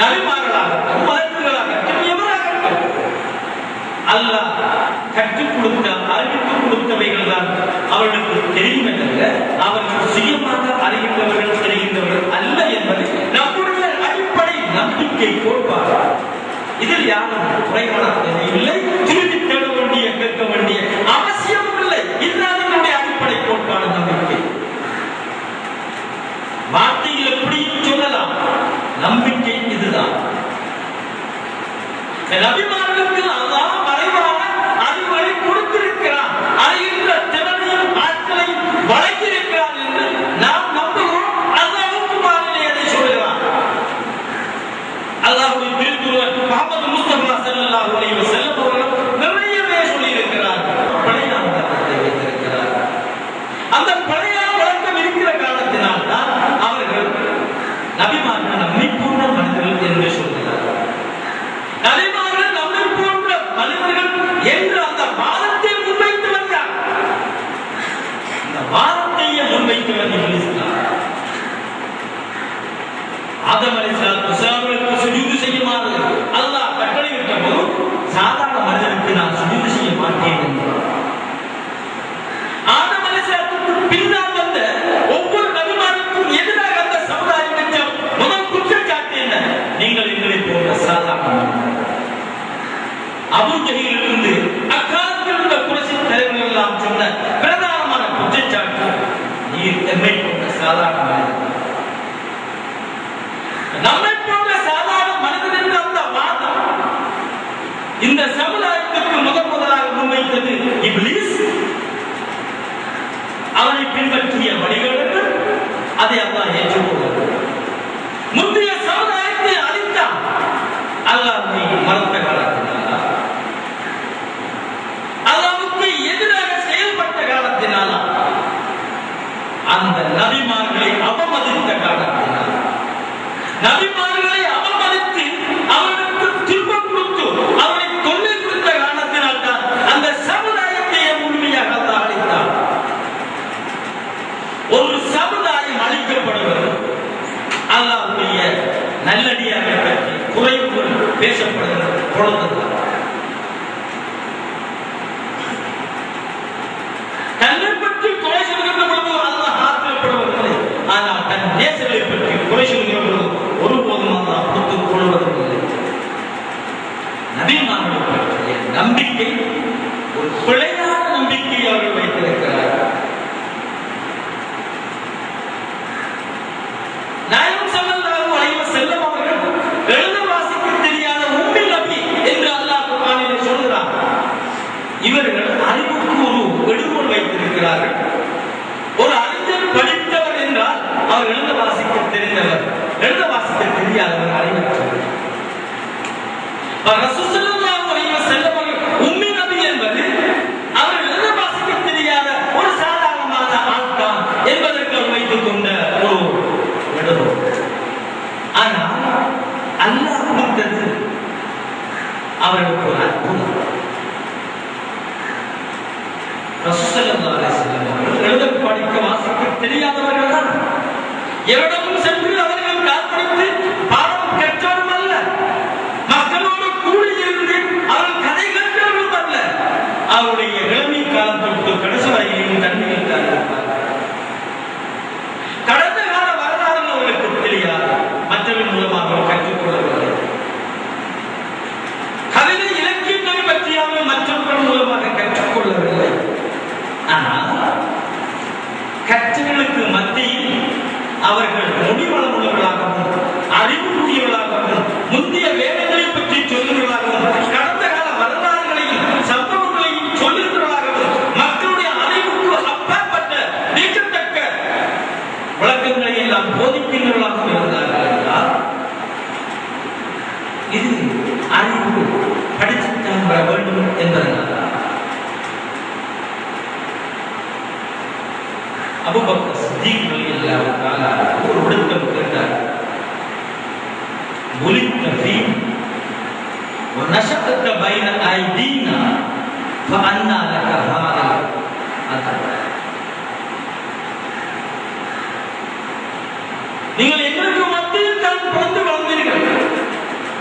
நபிமார்களாகட்டும் மலக்குகளாகட்டும் எவராகட்டும் அல்லாஹ் கற்றுக் கொடுத்த அறிவித்துக் கொடுத்தவைகள் தான் அவர்களுக்கு தெரியும் அவர்கள் சுயமாக அறிகின்றவர்கள் தெரிகின்றவர்கள் அல்ல என்பது நம்முடைய அடிப்படை நம்பிக்கை கோட்பாடு. இதில் யாரும் குறைவான இல்லை. திரும்பி தேட வேண்டிய கேட்க வேண்டிய இல்லை. இதுதான் என்னுடைய அடிப்படை கோட்பாடு நம்பிக்கை. வார்த்தையில் எப்படியும் சொல்லலாம்? நம்பிக்கை இதுதான் நபிமார்களுக்கு அல்லாஹ் மறைவாக அறிவுரை கொடுத்திருக்கிறான் அறிகின்ற திறனையும் ஆற்றலையும் வழங்கியிருக்கிறான் என்று நாம் நம்புகிறோம் அல்லாஹ்வுக்கு மாறிலே அதை சொல்கிறான் அல்லாஹ்வுடைய திருக்குறள் முகமது முஸ்தபா ஸல்லல்லாஹு அலைஹி வஸல்லம் அவர்கள் நிறையவே சொல்லியிருக்கிறார் பழையான வழக்கத்தை வைத்திருக்கிறார் அந்த பழையான வழக்கம் இருக்கிற காரணத்தினால் தான் அவர்கள் நபிமார்கள் நம்மை போன்ற மனிதர்கள் என்று சொல்கிறார் நபிமார்கள் நம்மை போன்ற மனிதர்கள் என்று அந்த வாதத்தை முன்வைத்து வந்தார் அந்த வாதத்தையே முன்வைத்தவர் இப்லீஸ் தான் ஆதம் அலைஹிஸ்ஸலாத்து வஸலாமுக்கு சுஜூது செய்யுமாறு அல்லாஹ் கட்டளையிட்ட போது சாதாரண மனிதனுக்கு நான் சுஜூது செய்ய மாட்டேன் என்றார் ஆதம் அலைஹிஸ்ஸலாத்துக்கு பின்னால் வந்த ஒவ்வொரு நபிமாருக்கும் எதிராக அந்த சமுதாயம் வச்ச முதல் குற்றச்சாட்டு என்ன? நீங்கள் எங்களை போன்ற சாதாரண அபு அபூ அக்காலத்தில் உள்ள குறைசி தலைவர்கள் எல்லாம் சொன்ன பிரதானமான குற்றச்சாட்டு நீர் எம்மை போன்ற சாதாரண மனிதன் நம்மை போன்ற சாதாரண மனதிலிருந்து அந்த வாதம் இந்த சமுதாயத்திற்கு முதன் முதலாக முன்வைத்தது இப்லீஸ். அவனை பின்பற்றிய வழிகளுக்கு அதை அல்லாஹ் ஏற்றுக்கொள்வார் முந்தைய சமுதாயத்தை அழித்தான் அல்லாஹ்வை மறந்த காலத்தினாலா அல்லாஹ்வுக்கு எதிராக செயல்பட்ட காலத்தினாலா அந்த நபிமார்களை அவமதித்த காலத்தினால் நபிமார்களை அவமதித்து அவர்களுக்கு துன்பம் கொடுத்து அவரை தொல்லை கொடுத்த காரணத்தினால் தான் அந்த சமுதாயத்தை முழுமையாக அல்லாஹ் அழித்தான் ஒரு சமுதாயம் அழிக்கப்படுகிறது. அல்லாவுடைய நல்லடியாக பற்றி பேசப்படுகிறது பொழுதுதான் தன்னை பற்றி குறை சொல்கின்ற பொழுது அல்லாஹ் ஆத்திரப்படுவதில்லை. ஆனால் தன் நேசர்களை பற்றி குறை சொல்கிற பொழுது ஒருபோதும் அல்லாஹ் பொறுத்துக் கொள்வதில்லை. நபிமார்களை பற்றிய நம்பிக்கை ஒரு பிழையான நம்பிக்கை அவர்கள் ಎರಡು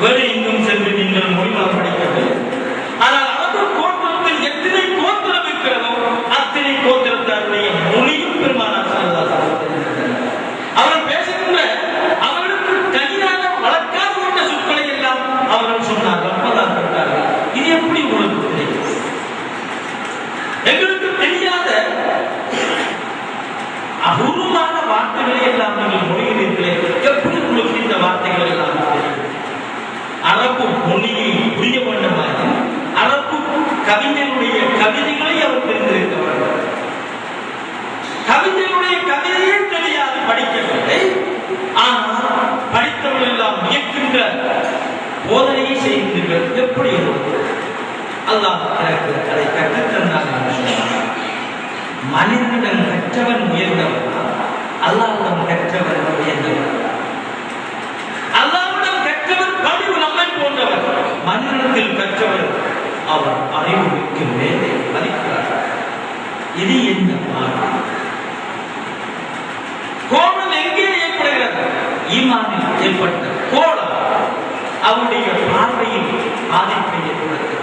வேறு எங்கும் சென்று நீங்கள் மொழிமாறு அறிவுக்கு மேலே மதிக்கிறார் இது என்ன மாறு கோணம் எங்கே ஏற்படுகிறது? ஈமானில் ஏற்பட்ட கோணம் அவருடைய பார்வையில் பாதிப்பை ஏற்படுத்துகிறது.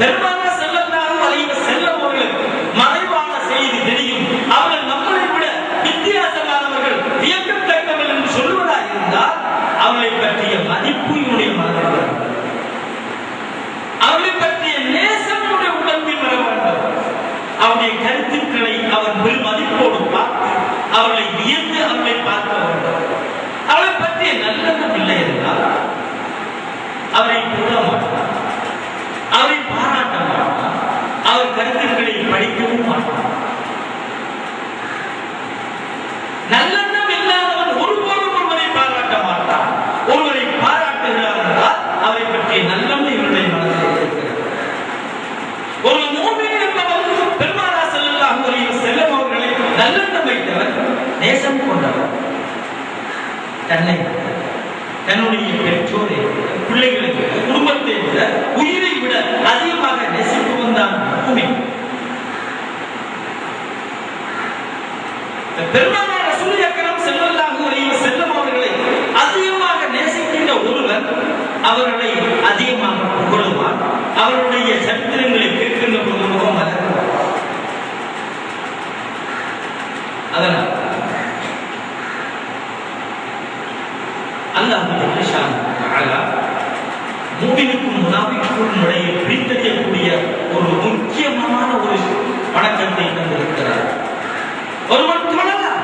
பெருமான செல்லத்தாக வழியில செல்லவர்களுக்கு மறைவான செய்தி தெரியும். அவர்கள் நம்மளை விட வித்தியாசமானவர்கள் வியக்கத்தக்கவர்கள் என்று சொல்வதாக இருந்தால் அவர்களை பற்றிய மதிப்பு இவனுடைய மனதில் வரும். அவர்களை பற்றிய நேசம் என்னுடைய உடம்பில் வர வேண்டும் அவருடைய கருத்துக்களை அவர் பெரும் மதிப்போடு அவர்களை வியந்து அவர்களை பார்க்க வேண்டும். அவரை பற்றிய நல்லெண்ணம் இல்லை என்றால் அவரை கூட மாட்டார். அவரை பாராட்ட மாட்டார். அவர் கருத்துக்களை படிக்கவும் மாட்டார். நல்ல இல்லாதவன் ஒருபோதும் ஒருவரை பாராட்ட மாட்டான் ஒருவரை பாராட்டுகிறார் என்றால் அவரை பற்றிய நல்லெண்ணம் இவருடைய மனதில் இருக்கிறது ஒரு மூமின் என்பவர் பெருமானா ஸல்லல்லாஹு அலைஹி வஸல்லம் அவர்களை நல்லெண்ணம் வைத்தவர் தேசம் கொண்டவர். தன்னை தன்னுடைய பெற்றோரை பிள்ளைகளை விட குடும்பத்தை விட உயிரை விட அதிகமாக நேசிப்பவன் தான் மூமின் பெருமானார் ரசூல் அக்ரம் ஸல்லல்லாஹு அலைஹி வஸல்லம் அவர்களை அதிகமாக நேசிக்கின்ற ஒருவர் அவர்களை அதிகமாக புகழுவார் அவருடைய சரித்திரங்களை கேட்கின்ற பொழுது முகம் மலர்வார் அதனால் அல்லாஹ் ஜல்லஷான் தஆலா மூமினுக்கும் முனாஃபிக்குக்கும் இடையே பிரித்தறியக்கூடிய ஒரு முக்கியமான ஒரு வணக்கத்தை தந்திருக்கிறார் ஒருவன் தொழலாம்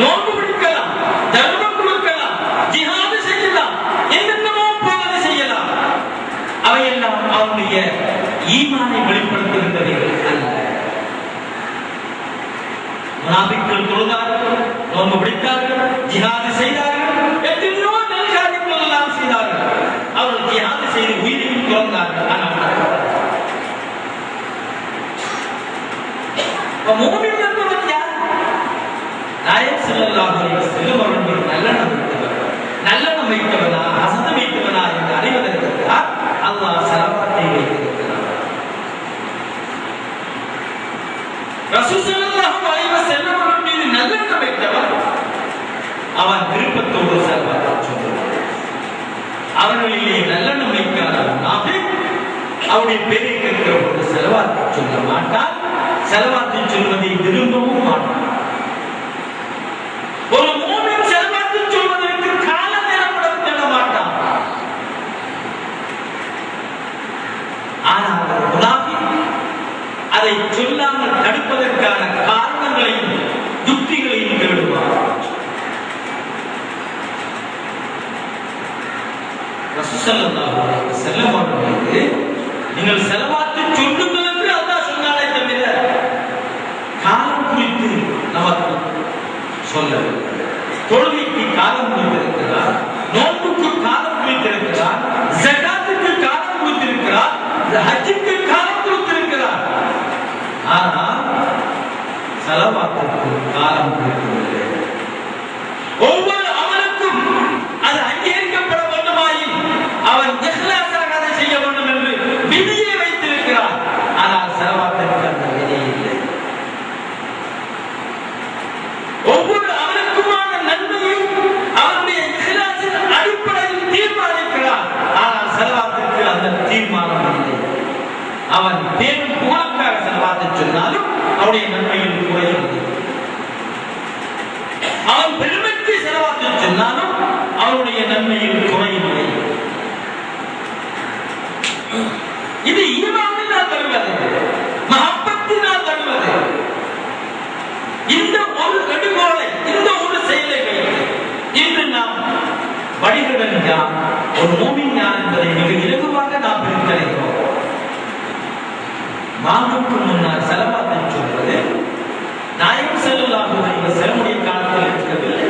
நோன்பு பிடிக்கலாம் தர்மம் கொடுக்கலாம் ஜிஹாது செய்யலாம். என்னென்னமோ போதனை செய்யலாம். அவையெல்லாம் அவனுடைய ஈமானை வெளிப்படுத்துகின்றது அல்ல. முனாபிக்கள் தொழுதார்கள் நோன்பு பிடித்தார்கள் ஜிஹாது செய்தார்கள் எத்தனையோ நல்ல காரியங்கள் எல்லாம் செய்தார்கள். அவர்கள் ஜிஹாது செய்து உயிரையும் திறந்தார்கள் ஆனால் இப்ப நாயக் ஸல்லல்லாஹு அலைஹி வஸல்லம் அவர்கள் நல்லெண்ணம் வைத்தவர் நல்லெண்ணம் வைத்தவனா அசத்து வைத்தவனா என்று அறிவதற்காக அல்லாஹ் சலவாத்தை வைத்திருக்கிறார் ரசூல் ஸல்லல்லாஹு அலைஹி மீது நல்லெண்ணம் வைத்தவன் அவன் விருப்பத்தோடு சலவாத்தை சொல்லுவான். அவர்களிலே நல்லெண்ணம் வைக்காத அவருடைய பெரிய கேட்கிற பொழுது செலவாத்தை சொல்ல மாட்டான். செலவாத்தை சொல்வதை விரும்பவும் மாட்டான் ஒரு மூமின் செல்வத்தை சொல்வதற்கு கால நேரம் கூட தேட மாட்டான் ஆனால் ஒரு முனாஃபிக் அதை சொல்லாமல் தடுப்பதற்கான காரணங்களையும் யுக்திகளையும் தேடுவார் ரசூலுல்லாஹி அலைஹி நீங்கள் செலவாத்து சொல்லுங்கள் என்று அல்லா சொன்னாலே தவிர காலம் குறித்து நமக்கு சொல்லவில்லை தொழுகைக்கு காலம் குறித்திருக்கிறார் நோன்புக்கு காலம் குறித்திருக்கிறார் ஜகாத்துக்கு காலம் குறித்திருக்கிறார் ஹஜ்ஜுக்கு செலவாத்துக்கு காலம் குறித்திருக்கிறது இது ஈமானினால் வருவது மகப்பத்தினால் தருவது. இந்த ஒரு கடுகோலை இந்த ஒரு செயலை இன்று நாம் வழிகடன் யார்? ஒரு மூமின் யார் என்பதை மிக இலகுவாக நாம் பிரித்தறிகிறோம் மாமுக்கு முன்னால் செலவாத்தை சொல்வது நாயகம் செல்லலாக இவர் செலவுடைய காலத்தில் இருக்கவில்லை.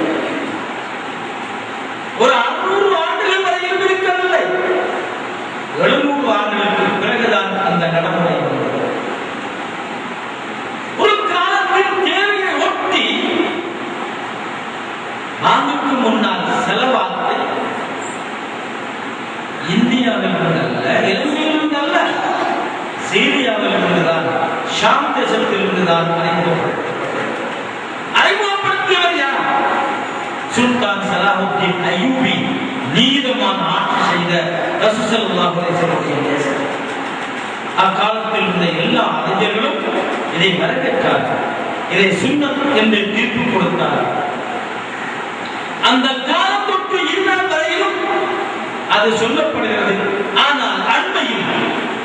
ஒரு அறுநூறு ஆண்டுகள் வரையிலும் இருக்கவில்லை. எழுநூறு ஆண்டுகளுக்கு அந்த நடைமுறை ஒரு காலத்தில் தேவையை ஒட்டி ஆண்டுக்கு முன்னால் செலவாத்தை இந்தியாவில் இருந்தல்ல இலங்கையில் இருந்தல்ல சீரியாவில் இருந்துதான் ஷாம் தேசத்தில் இருந்துதான் அறிமுகப்படுத்தப்பட்டது. அறிமுகப்படுத்தியவர் யார்? சுல்தான் சலாஹுத்தீன் அய்யூபி நீதமான ஆட்சி செய்த ரசூலுல்லாஹி அலைஹி வஸல்லம் அக்காலத்தில் இருந்த எல்லா அறிஞர்களும் இதை வரவேற்றார்கள். இதை சுண்ணம் என்று தீர்ப்பு கொடுத்தார் அந்த காலம் தொட்டு இந்நாள் வரையிலும் அது சொல்லப்படுகிறது. ஆனால் அண்மையில்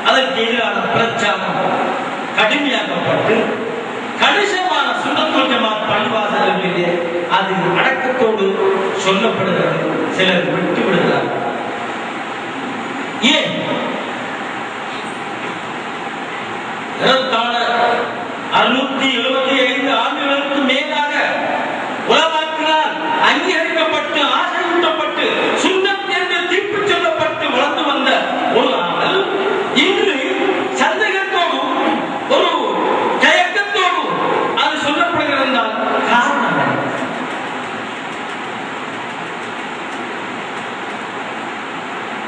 அதற்கு எதிரான பிரச்சாரம் கடுமையாக்கப்பட்டு கணிசமான சுண்ணத்துல் ஜமாத் பள்ளிவாசல்களிலே அது அடக்கத்தோடு சொல்லப்படுகிறது. சிலர் விட்டு விடுகிறார் ஏன்? அறுநூத்தி எழுபத்தி ஐந்து ஆண்டுகளுக்கு மேலாக உலமாக்கினால் அங்கீகரிக்கப்பட்டு ஆசையூட்டப்பட்டு சுண்ணத் என்று தீர்ப்பு சொல்லப்பட்டு வளர்ந்து வந்த ஒரு ஆள் இன்று சந்தேகத்தோடும் ஒரு தயக்கத்தோடும் அது சொல்லப்படுகிறது என்றால் காரணம் என்ன?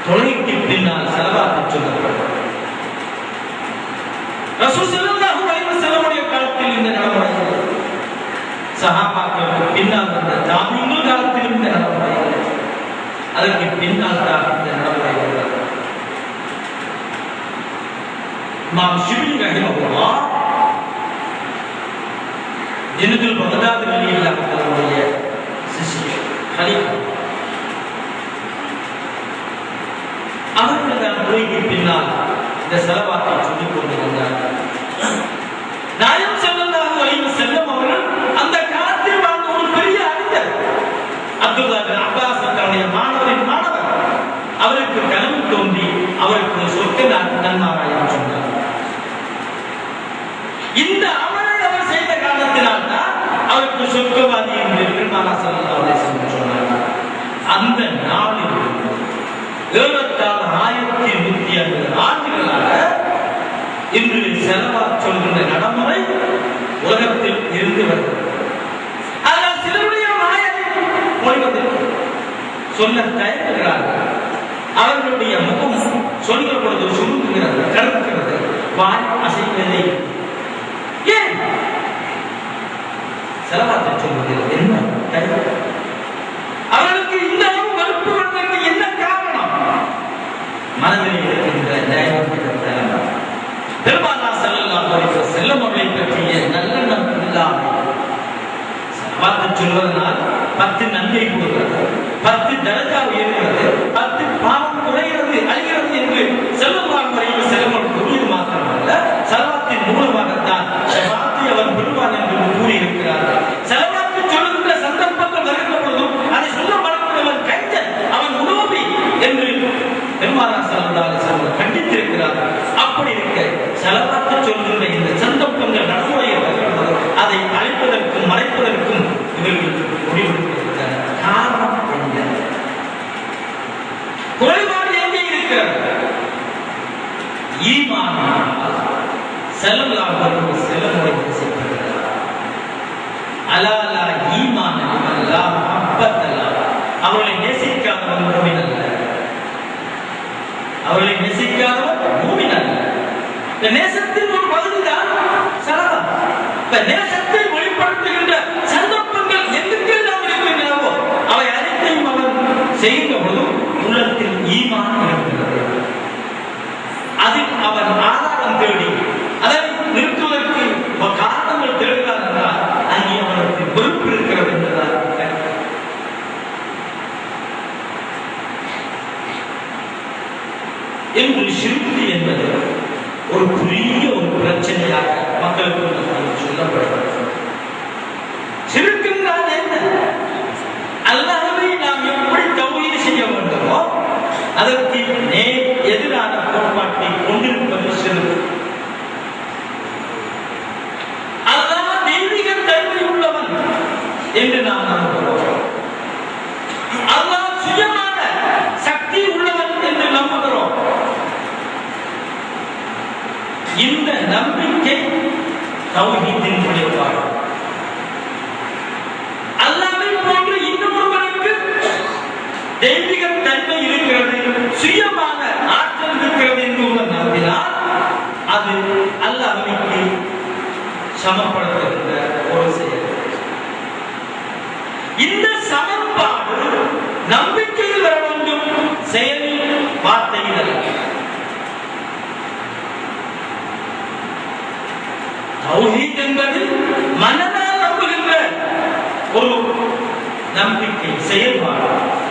தொழுகைக்கு பின்னால் செலவாக்க சொல்லப்படும் ரசூல் ஸல்லல்லாஹு அலைஹி வஸல்லமுடைய காலத்தில் இந்த நடைமுறை இல்லை. சஹாபாக்களுக்கு பின்னால் வந்த தாமியங்கள் காலத்தில் இந்த நடைமுறை இல்லை. அதற்கு பின்னால் தான் இந்த நடைமுறை வந்தது இமாம் ஷிபிலி ரஹிமஹுல்லாஹ் ஜன்னத்துல் பகதாத் ரலியல்லாஹு தஆலாவுடைய சிஷ்யர் கலீஃபா மொழிக்கு பின்னால் இந்த செலவாத்தை சொல்லிக் கொண்டு நாயம் அலைஹி வஸல்லம் அவர்கள் அந்த காலத்தில் வாழ்ந்த ஒரு பெரிய அறிஞர். அப்துல்லா பின் அப்பாஸ் தன்னுடைய மாணவரின் மாணவர். அவருக்கு கனவு தோன்றி அவருக்கு சொர்க்க நன்மாராயம் சொன்னார். இந்த அமலை அவர் செய்த காரணத்தினால் தான் அவருக்கு சொர்க்கவாதி என்று பெருமானா அலைஹி வஸல்லம் சொன்னார் அந்த நாளில் ஏறத்தாழ ஆயிரத்தி நூத்தி ஐம்பது ஆண்டுகளாக இன்று செலவா சொல்கின்ற நடைமுறை உலகத்தில் இருந்து வருகிறது. ஆனால் சிலருடைய மாயத்தை மொழிவதற்கு சொல்ல தயங்குகிறார்கள் அவர்களுடைய முகம் சொல்கிற பொழுது சுருங்குகிறது கருக்கிறது வாய் அசைவதில்லை. ஏன்? செலவாத்தை சொல்வதில் என்ன தயக்கம் அவர்களுக்கு இந்த அளவு வெறுப்பு வந்ததற்கு என்ன காரணம் மனதில் இருக்கின்ற நியாயத்திற்கான பெருமானா செல்லலாம் செல்லம் அவர்களை பற்றிய நல்லெண்ணம் இல்லாமல் பார்த்து சொல்வதனால் பத்து நன்மை கூறுகிறது. பத்து தரஜா உயர்கிறது. பத்து பாவம் குறைகிறது அழிகிறது என்று செல்லும் முறையில் செல்வம் கூறியது மாத்திரமல்ல செலவாத்தின் மூலமாகத்தான் செலவாத்தை அவர் பெறுவான் என்று கூறியிருக்கிறார்கள் செலவாத்து சொல்லுகின்ற சந்தர்ப்பங்கள் வருகின்ற பொழுதும் அதை சொல்ல மறக்கிறவன் கஞ்சன் அவன் உணவி என்று பெருமானா செல்லதால் செல்வர் கண்டித்திருக்கிறார்கள் அப்படி இருக்க செலவாத்து சொல்கின்ற இந்த சந்தர்ப்பங்கள் நடைமுறையில் வருகிறது அதை அழிப்பதற்கும் மறைப்பதற்கும் இவர்கள் முடிவெடுத்திருக்கிற காரணம் என்ன குறைபாடு எங்கே இருக்கிறது ஈமானால் செல்லலாம் செலவு அலாலா ஈமான அல்லா அப்பத்தலா அவர்களை நேசிக்காதவன் மூமின் அல்ல. அவர்களை நேசிக்காதவன் மூமின் அல்ல. இந்த நேசத்தின் ஒரு பகுதிதான் சரதா இந்த நேசத்தை வெளிப்படுத்துகின்ற சந்தர்ப்பங்கள் எங்குக்கெல்லாம் இருக்கின்றனவோ அவை அனைத்தையும் அவன் செய்கின்ற உள்ளத்தில் ஈமான் இருக்கிறது. அவர் ஆதாரம் தேடி அதாவது நிறுத்துவதற்கு காரணங்கள் தேடுகிறார் என்றால் அங்கே அவனுக்கு பொறுப்பு இருக்கிறது என்றுதான் எங்கள் சிறுத்து என்பது ஒரு பெரிய ஒரு பிரச்சனையாக மக்களுக்கு சொல்லப்படுகிறது அதற்கு நேர் எதிரான கோட்பாட்டை கொண்டிருப்பது சிறுக்கு அதுதான் தெய்வீக தன்மை உள்ளவன் என்று நாம் நம்புகிறோம். அல்லாஹ் சக்தி உள்ளவன் என்று நம்புகிறோம். இந்த நம்பிக்கை தௌஹீதின் வெளிப்பாடு அல்லாஹ்வை போன்று இன்னொருவருக்கு தெய்வீக சமப்படுத்துகின்ற ஒரு செயல். இந்த சமன்பாடு நம்பிக்கையில் வர வேண்டும். செயலில் வார்த்தையில் அல்ல. தௌஹீத் என்பது மனதால் நம்புகின்ற ஒரு நம்பிக்கை செயல்பாடு.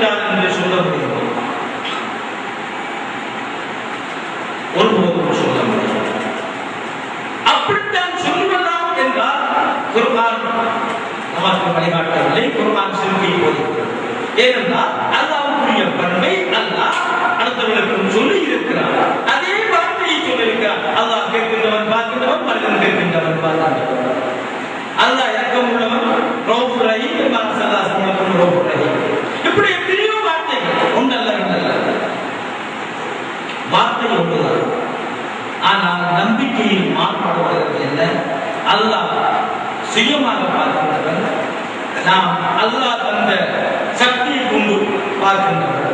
விட்டார் என்று சொல்ல முடியும்? ஒருபோதும் சொல்ல முடியும் அப்படித்தான் சொல்லலாம் என்றால் குர்ஆன் நமக்கு வழிகாட்டவில்லை. குர்ஆன் சிறுக்கை போதிக்கிறது. ஏனென்றால் அல்லாவுக்குரிய பண்பை அல்லாஹ் அடுத்தவர்களுக்கும் சொல்லி இருக்கிறார் அதே வார்த்தையை சொல்லியிருக்கிறார் அல்லாஹ் கேட்கின்றவன் பார்க்கின்றவன் மனிதன் கேட்கின்றவன் பார்த்தார்கள் வார்த்தை ஒன்றுதான் ஆனால் நம்பிக்கையில் மாறுபடுவதற்கு என்ன? அல்லாஹ் சுயமாக பார்க்கின்றவன் நாம் அல்லாஹ் தந்த சக்தியை கொண்டு பார்க்கின்றவன்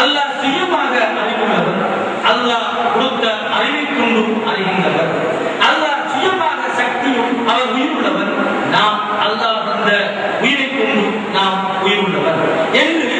அல்லாஹ் சுயமாக அறிவுள்ளவன் அல்லாஹ் கொடுத்த அறிவை கொண்டு அறிகின்றவர். அல்லாஹ் சுயமாக சக்தியும் அவர் உயிருள்ளவன் நாம் அல்லாஹ் தந்த உயிரை கொண்டு நாம் உயிருள்ளவர். என்று